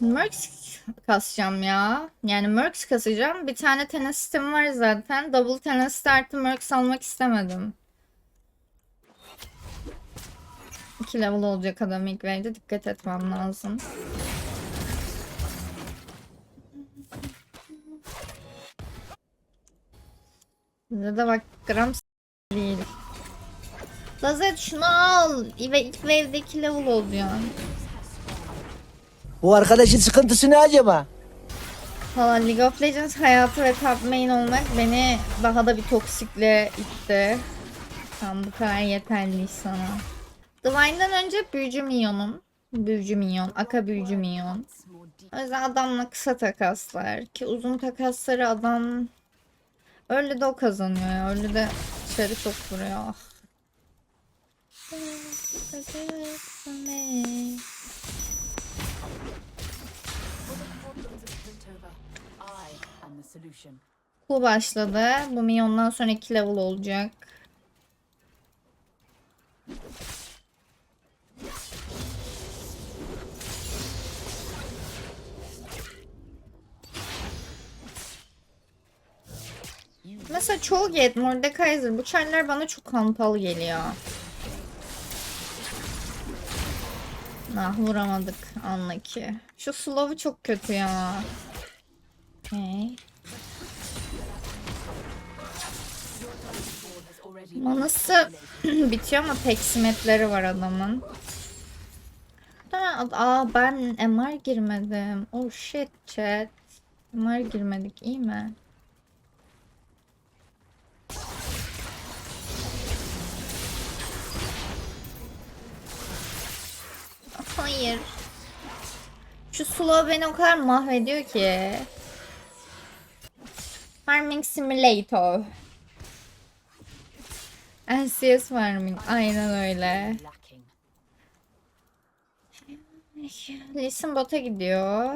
Mercs kasacağım ya. Yani Mercs kasacağım. Bir tane Tenacit'im var zaten. Double Tenacit artı Mercs almak istemedim. 2 level olacak adam ilk wave'de. Dikkat etmem lazım. Bize de bak gram değil. Lazet şunu al. Ve ilk wave'de 2 level olacaksın. Bu arkadaşın sıkıntısı ne acaba? Valla League of Legends hayatı ve top main olmak beni daha da bir toksikle itti. Tam bu kadar yeterli sana. Divine'dan önce büyücü minyonum. Büyücü minyon, aka büyücü minyon. O adamla kısa takaslar ki uzun takasları adam öyle de o kazanıyor ya. Öyle de dışarı çok vuruyor. Ah. Bu başladı. Bu minyondan sonra 2 level olacak. Mesela çoğu get Mordekaiser bu çarlar bana çok kampalı geliyor. Ah vuramadık anla ki. Şu slow'u çok kötü ya. Okay. Manası bitiyor ama peksimetleri var adamın. Aa ben MR girmedim. Oh shit chat. MR girmedik iyi mi? Hayır. Şu slow beni o kadar mahvediyor ki. Farming Simulator. LCS Farming. Aynen öyle. Listen bota gidiyor.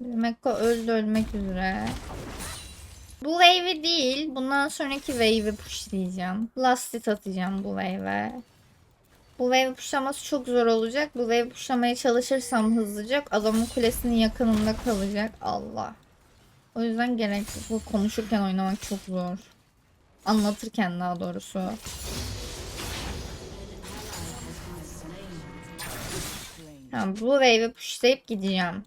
Mekko öldü ölmek üzere. Bu wave'i değil. Bundan sonraki wave'i pushlayacağım. Last hit atacağım bu wave'e. Bu wave pushlaması çok zor olacak. Bu wave pushlamaya çalışırsam hızlıca adamın kulesinin yakınında kalacak. Allah. O yüzden gerek bu konuşurken oynamak çok zor. Anlatırken daha doğrusu. Tamam, bu wave'i pushlayıp gideceğim.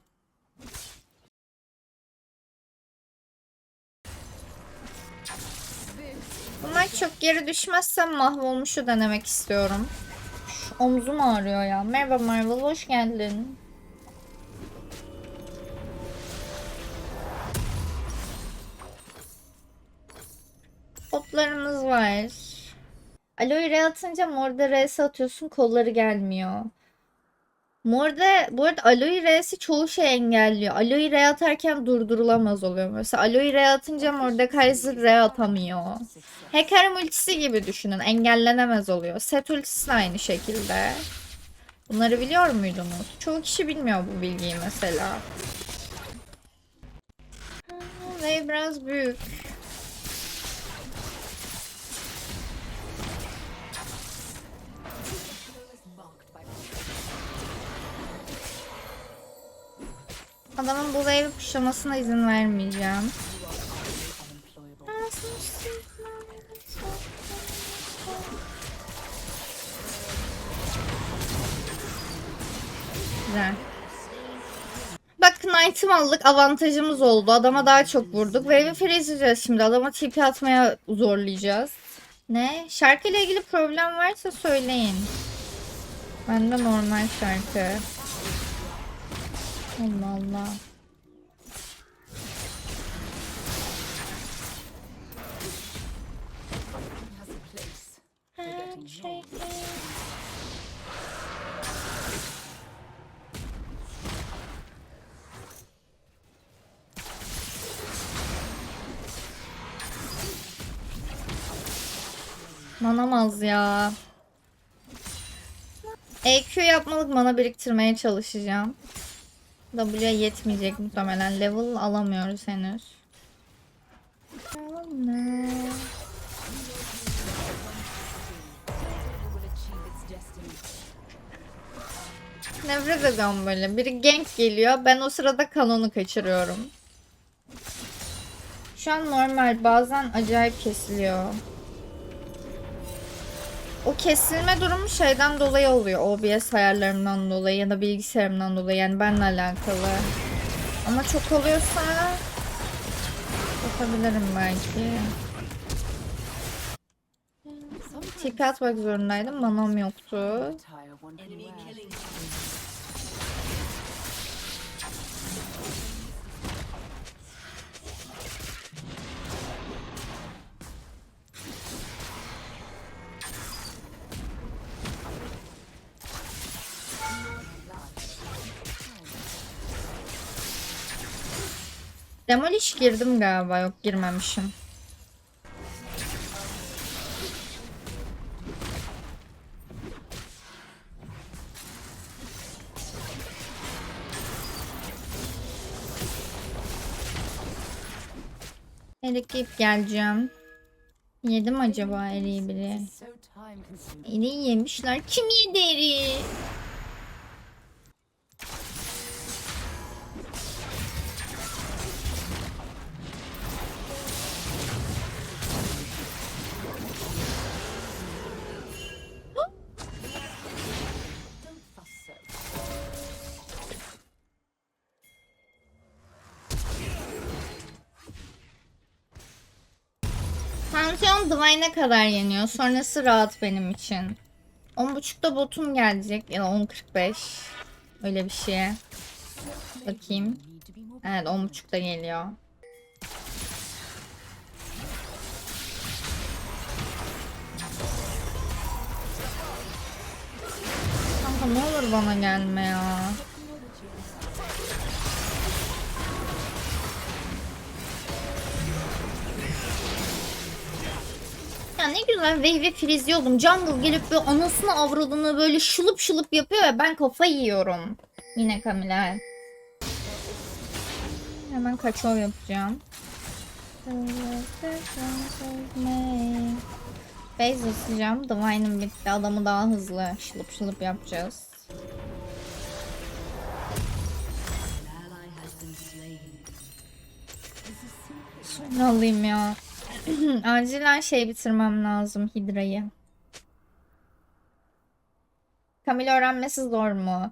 Bunlar çok geri düşmezsem mahvolmuşu denemek istiyorum. Şu omzum ağrıyor ya. Merhaba Marvel, hoş geldin. Botlarımız var. Aloe Ray atınca morda res atıyorsun kolları gelmiyor. Morda bu arada Aloe R'si çoğu şey engelliyor. Aloe R atarken durdurulamaz oluyor. Mesela Aloe R atınca Mordekaiser R atamıyor. Hacker ultisi gibi düşünün. Engellenemez oluyor. Set ultisi de aynı şekilde. Bunları biliyor muydunuz? Çoğu kişi bilmiyor bu bilgiyi mesela. Ve biraz büyük. Adamın bu wave pushlamasına izin vermeyeceğim. Güzel. Bak Knight'ım aldık avantajımız oldu. Adama daha çok vurduk. Wave'i freezeceğiz şimdi. Adama TP atmaya zorlayacağız. Ne? Şarkıyla ilgili problem varsa söyleyin. Bende normal şarkı. Allah Allah. Manamaz ya. EQ yapmalık mana biriktirmeye çalışacağım. W'ye yetmeyecek muhtemelen. Level alamıyoruz henüz. Nefret ediyorum böyle. Biri gank geliyor. Ben o sırada kanonu kaçırıyorum. Şu an normal. Bazen acayip kesiliyor. O kesilme durumu şeyden dolayı oluyor. OBS ayarlarımdan dolayı ya da bilgisayarımdan dolayı. Yani benimle alakalı. Ama çok oluyorsa yapabilirim belki. TP atmak zorundaydım. Manam yoktu. Demolish girdim galiba. Yok girmemişim. Erikip geleceğim. Yedim acaba eriği bile? Eriği yemişler. Kim yedi eriği? Divine'e kadar yeniyor. Sonrası rahat benim için. 10.30'da botum gelecek. Ya da 10.45. Öyle bir şeye. Bakayım. Evet 10.30'da geliyor. Kanka ne olur bana gelme ya. Ne güzel wave frizliyordum. Jungle gelip böyle anasını avradını böyle şılıp şılıp yapıyor ya ben kafa yiyorum. Yine Kamila. Hemen kaçov yapacağım. Base atacağım. Divine'ım bitti. Adamı daha hızlı şılıp şılıp yapacağız. Şunu alayım ya. Acilen şey bitirmem lazım Hidra'yı. Kamil öğrenmesi zor mu?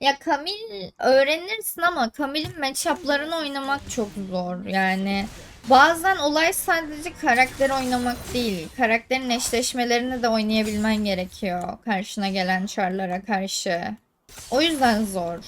Ya Kamil öğrenirsin ama Kamil'in matchup'larını oynamak çok zor. Yani bazen olay sadece karakter oynamak değil. Karakterin eşleşmelerini de oynayabilmen gerekiyor. Karşına gelen çarlara karşı. O yüzden zor.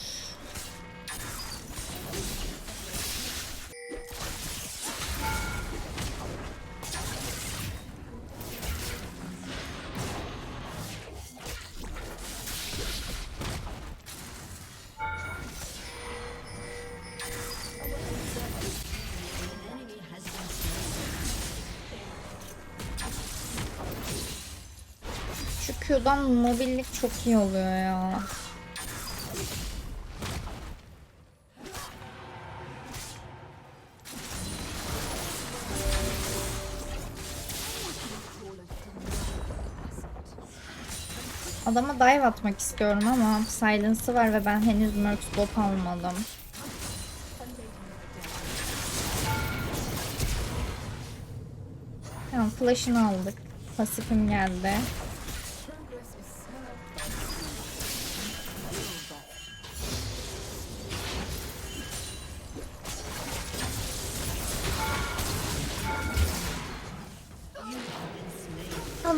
Q'dan mobillik çok iyi oluyor ya. Adama dive atmak istiyorum ama silence'ı var ve ben henüz Mercs bot almadım. Tamam flash'ını aldık. Pasifim geldi.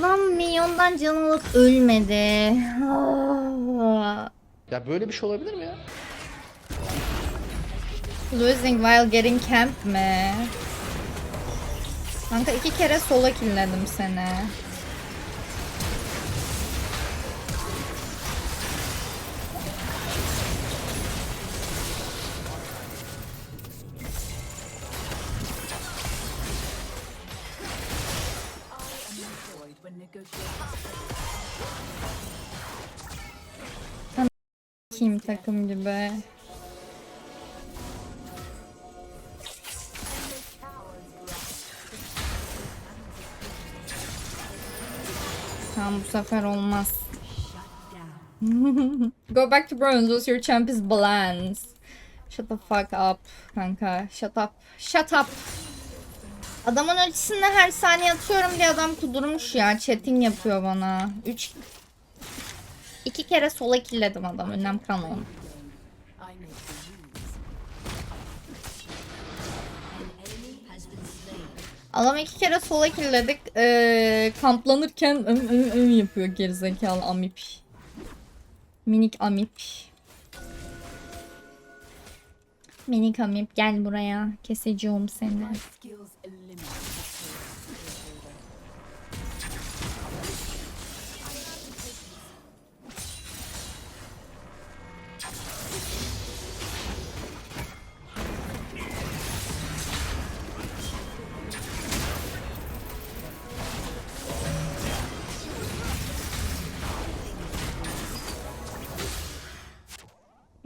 Adam milyondan can alıp ölmedi. Ya böyle bir şey olabilir mi ya? Losing while getting camp mi? Kanka iki kere sola killedim seni. Kim takım gibi. Tamam bu sefer olmaz. Go back to bronze. Your champ is balance. Shut the fuck up kanka. Shut up. Shut up. Adamın ultisini her saniye atıyorum diye adam kudurmuş ya. Chatting yapıyor bana. 3 İki kere sola killedim adam. Önlem kanon. Adam iki kere sola killedik. Ee, kamplanırken ım ım ım yapıyor gerizekalı amip. Minik amip. Minik amip gel buraya. Keseceğim seni.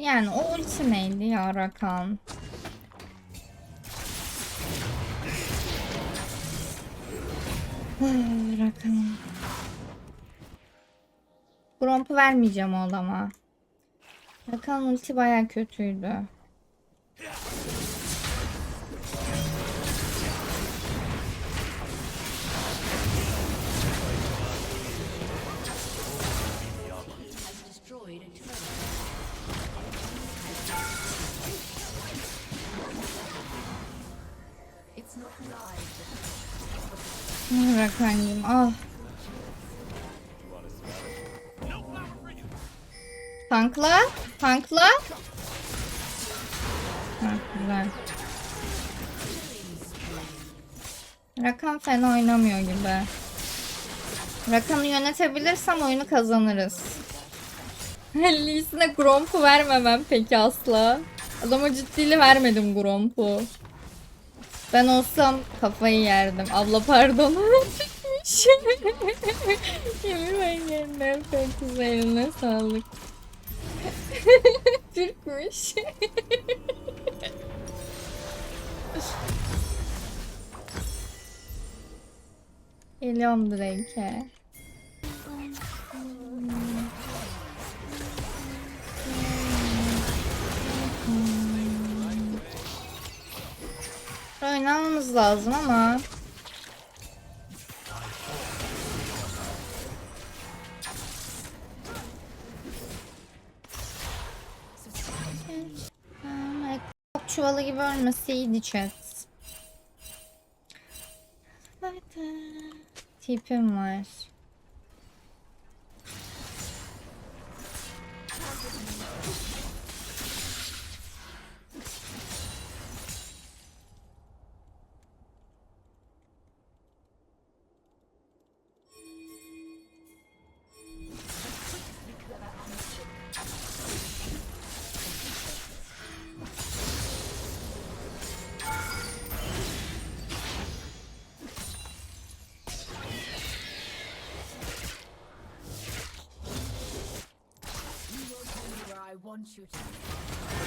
Yani o ulti neydi ya Rakan? Ah, Rakan. Gromp'u vermeyeceğim o adama. Rakan ulti baya kötüydü. Live. Ah, Rakan'cım ah. Tankla. Tankla. Güzel. Rakan fena oynamıyor gibi. Rakan'ı yönetebilirsem oyunu kazanırız. Lee'sine Gromp'u vermemem peki asla. Adama ciddiyle vermedim Gromp'u. Ben olsam kafayı yerdim. Abla pardon. Çıkmış. Yemin ben nefret eline sağlık. Türkmüş. Geliyorum Drake'e. Oynamamız lazım ama çuvalı gibi ölmesi iyiydi chat. Tipim var. Red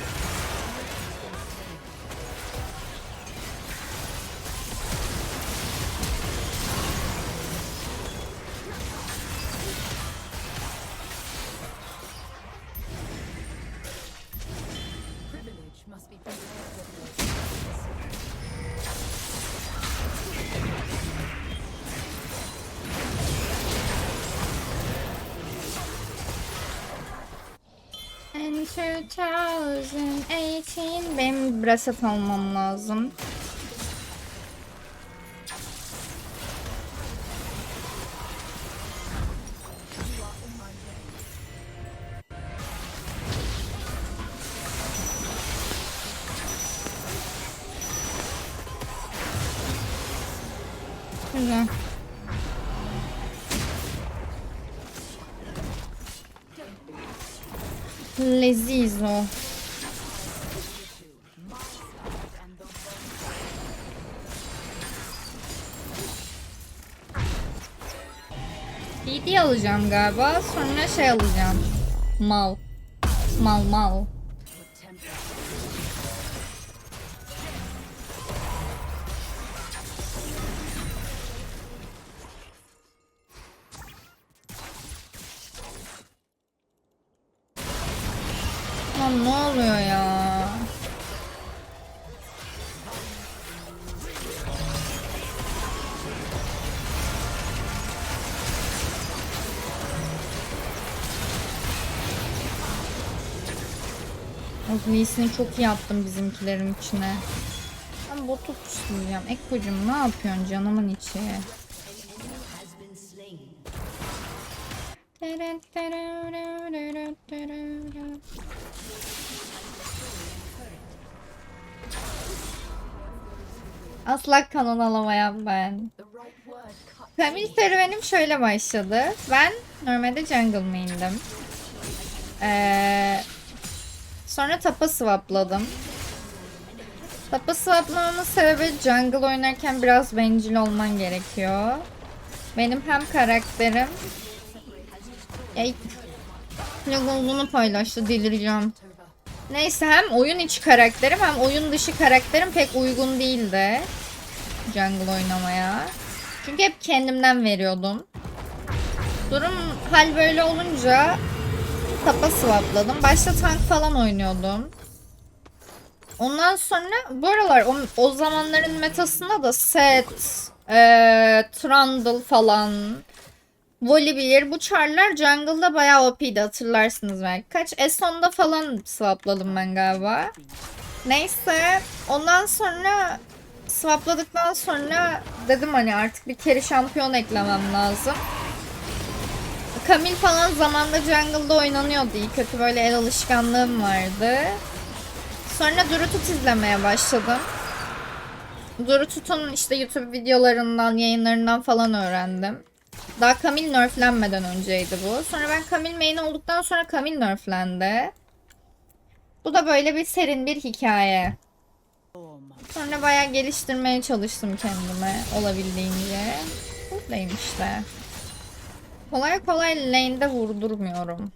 team's turret has been destroyed. 2018 benim bracelet almam lazım. Leziz o. Alacağım galiba. Sonra şey alacağım. Mal. Mal mal. Lan ne oluyor ya? O Lee'sini çok iyi attım bizimkilerin içine. Ben botu tuşlayacağım. Ekko'cum ne yapıyorsun canımın içi? Asla kanon alamayan ben. Kamil serüvenim şöyle başladı. Ben normalde jungle main'dim. Ee, sonra tapa swapladım. Tapa swaplamamın sebebi jungle oynarken biraz bencil olman gerekiyor. Benim hem karakterim... Ey, Logo'unu paylaştı delireceğim. Neyse hem oyun içi karakterim hem oyun dışı karakterim pek uygun değildi. Jungle oynamaya. Çünkü hep kendimden veriyordum. Durum hal böyle olunca tapa swapladım. Başta tank falan oynuyordum. Ondan sonra bu aralar o, o zamanların metasında da set, eee Trundle falan, Volibear bu charlar jungle'da bayağı OP'di hatırlarsınız belki. Kaç Eson'da falan swapladım ben galiba. Neyse ondan sonra swapladıktan sonra dedim hani artık bir kere şampiyon eklemem lazım. Kamil falan zamanda jungle'da oynanıyordu. İyi kötü böyle el alışkanlığım vardı. Sonra Durutut izlemeye başladım. Durutut'un işte YouTube videolarından, yayınlarından falan öğrendim. Daha Kamil nerflenmeden önceydi bu. Sonra ben Kamil main olduktan sonra Kamil nerflendi. Bu da böyle bir serin bir hikaye. Sonra bayağı geliştirmeye çalıştım kendime olabildiğince. Buradayım işte. Kolay kolay lane'de vurdurmuyorum.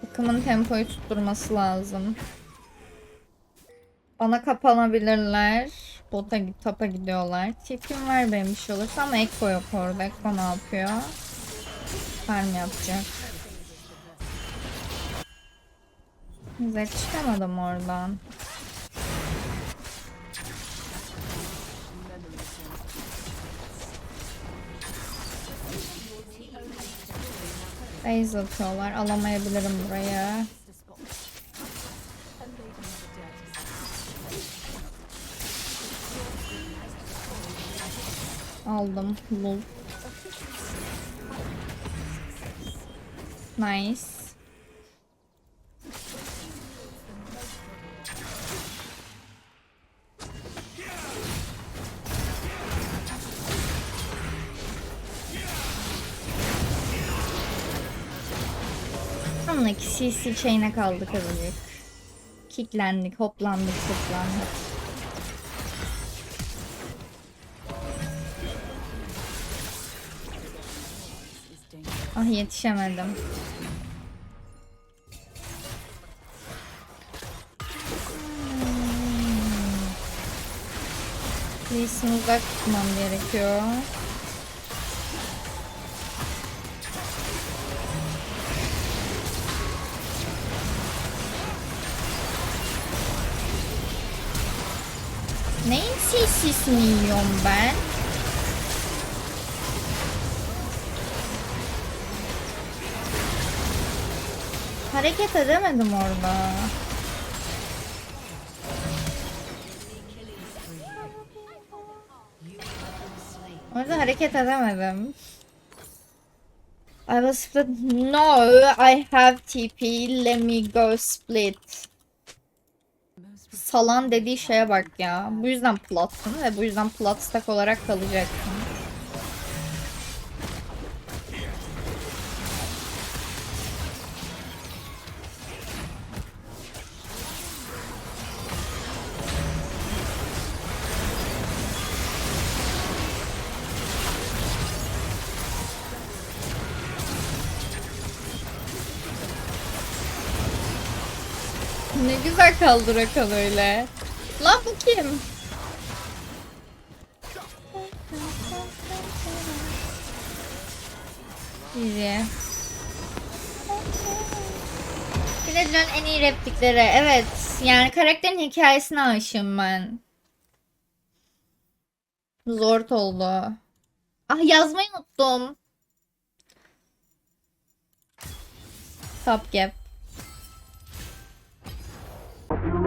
Takımın tempoyu tutturması lazım. Bana kapanabilirler. Bota tapa gidiyorlar. Tipim var benim bir şey olursa ama Ekko yok orada. Ekko ne yapıyor? Farm yapacak. Zed çıkamadım oradan. Base atıyorlar. Alamayabilirim burayı. Aldım. Lul. Nice. Anlık CC chain'e kaldık azıcık. Kicklendik, hoplandık, zıplandık. Ah yetişemedim. Lee'sini uzak tutmam gerekiyor. Neyin CC'sini yiyorum ben? Hareket edemedim orada. Orada hareket edemedim. I was split. No, I have TP. Let me go split. Salan dediği şeye bak ya. Bu yüzden platsın ve bu yüzden plat stack olarak kalacaksın. Ne güzel kaldı Rakan öyle. Lan bu kim? İyi. edilen en iyi replikleri. Evet. Yani karakterin hikayesine aşığım ben. Zor oldu. Ah yazmayı unuttum. Top gap.